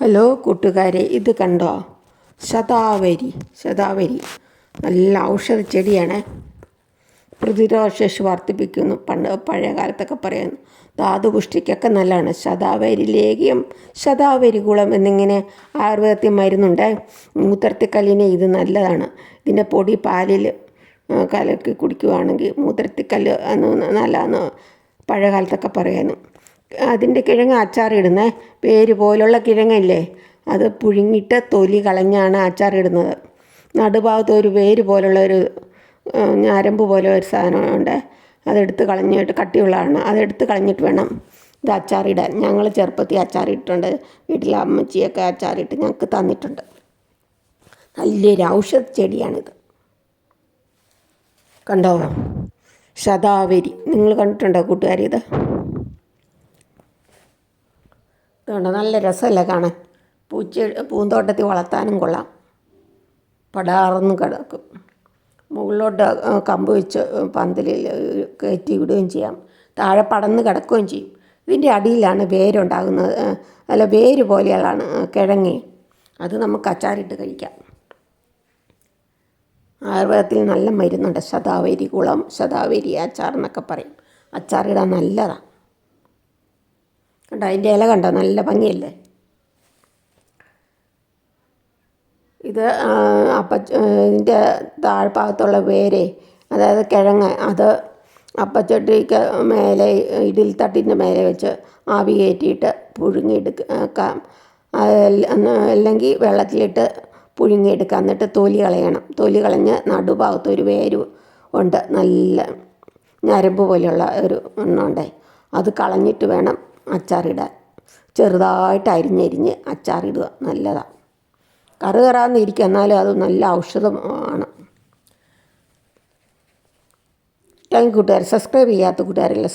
Hello കൂട്ടുകാരെ ഇത് കണ്ടോ? ശതാവരി ശതാവരി. നല്ല ഔഷധ ചെടിയാണ്. പ്രതിരോധശേഷി വർദ്ധിപ്പിക്കുന്നു. പണ്ട് പഴയ കാലത്തൊക്കെ പറയുന്നു ധാതുപുഷ്ടിക്കൊക്കെ നല്ലതാണ്. ശതാവരി ലേഖ്യം ശതാവരി കുളം എന്നിങ്ങനെ ആയുർവേദത്തിൽ മരുന്നുണ്ട്. മൂത്രത്തിക്കല്ലിന് ഇത് നല്ലതാണ്. ഇതിന്റെ പൊടി പാലിൽ കലക്കി കുടിക്കുകയാണെങ്കിൽ മൂത്രത്തിക്കല്ല് നല്ലതെന്ന് പഴയ കാലത്തൊക്കെ പറയുന്നു. അതിന്റെ കിഴങ്ങ് അച്ചാറിടുന്നേ. പേര് പോലുള്ള കിഴങ്ങല്ലേ? അത് പുഴുങ്ങിയിട്ട് തൊലി കളഞ്ഞാണ് അച്ചാറിടുന്നത്. നടുഭാഗത്ത് ഒരു വേര് പോലുള്ള ഒരു ഞരമ്പ് പോലെ ഒരു സാധനമുണ്ട് അതെടുത്ത് കളഞ്ഞിട്ട് കട്ടിയുള്ളതാണ്. അതെടുത്ത് കളഞ്ഞിട്ട് വേണം ഇത് അച്ചാറിടാൻ. ഞങ്ങൾ ചെറുപ്പത്തിൽ അച്ചാറിട്ടുണ്ട് വീട്ടിലെ അമ്മച്ചിയൊക്കെ അച്ചാറിട്ട് ഞങ്ങൾക്ക് തന്നിട്ടുണ്ട്. നല്ലൊരു ഔഷധ ചെടിയാണിത്. കണ്ടോ? ശതാവരി. നിങ്ങൾ കണ്ടിട്ടുണ്ടോ കൂട്ടുകാരി ഇത്? ഇതുകൊണ്ട് നല്ല രസമല്ലേ കാണാൻ? പൂച്ച പൂന്തോട്ടത്തിൽ വളർത്താനും കൊള്ളാം. പടാർന്ന് കിടക്കും. മുകളിലോട്ട് കമ്പ് വെച്ച് പന്തലിൽ കയറ്റി വിടുകയും ചെയ്യാം. താഴെ പടന്ന് കിടക്കുകയും ചെയ്യും. ഇതിന്റെ അടിയിലാണ് വേരുണ്ടാകുന്നത്. അല്ല വേര് പോലെയുള്ളതാണ് കിഴങ്ങി. അത് നമുക്ക് അച്ചാറിട്ട് കഴിക്കാം. ആയുർവേദത്തിൽ നല്ല മരുന്നുണ്ട്. ശതാവരി കുളം ശതാവരി അച്ചാർ എന്നൊക്കെ പറയും. അച്ചാറിടാൻ നല്ലതാണ് കണ്ടോ? അതിന്റെ ഇല കണ്ടോ? നല്ല ഭംഗിയല്ലേ? ഇത് അപ്പ ഇതിന്റെ താഴ്ഭാഗത്തുള്ള വേര് അതായത് കിഴങ്ങ് അത് അപ്പച്ചട്ടിക്ക് മേലെ ഇടിൽ തട്ടിന്റെ മേലെ വെച്ച് ആവി കയറ്റിയിട്ട് പുഴുങ്ങിയെടുക്കാം അല്ലെങ്കിൽ വെള്ളത്തിലിട്ട് പുഴുങ്ങിയെടുക്കുക. എന്നിട്ട് തൊലി കളയണം. തൊലി കളഞ്ഞ് നടുഭാഗത്ത് ഒരു വേര് ഉണ്ട്. നല്ല ഞരമ്പ് പോലെയുള്ള ഒരു എണ്ണമുണ്ടേ അത് കളഞ്ഞിട്ട് വേണം അച്ചാറിടാൻ. ചെറുതായിട്ട് അരിഞ്ഞരിഞ്ഞ് അച്ചാറിടുക. നല്ലതാണ് കറ് കറാന്നിരിക്കുക എന്നാലും അത് നല്ല ഔഷധമാണ്. താങ്ക് കൂട്ടുകാർ സബ്സ്ക്രൈബ് ചെയ്യാത്ത കൂട്ടുകാരെല്ലാം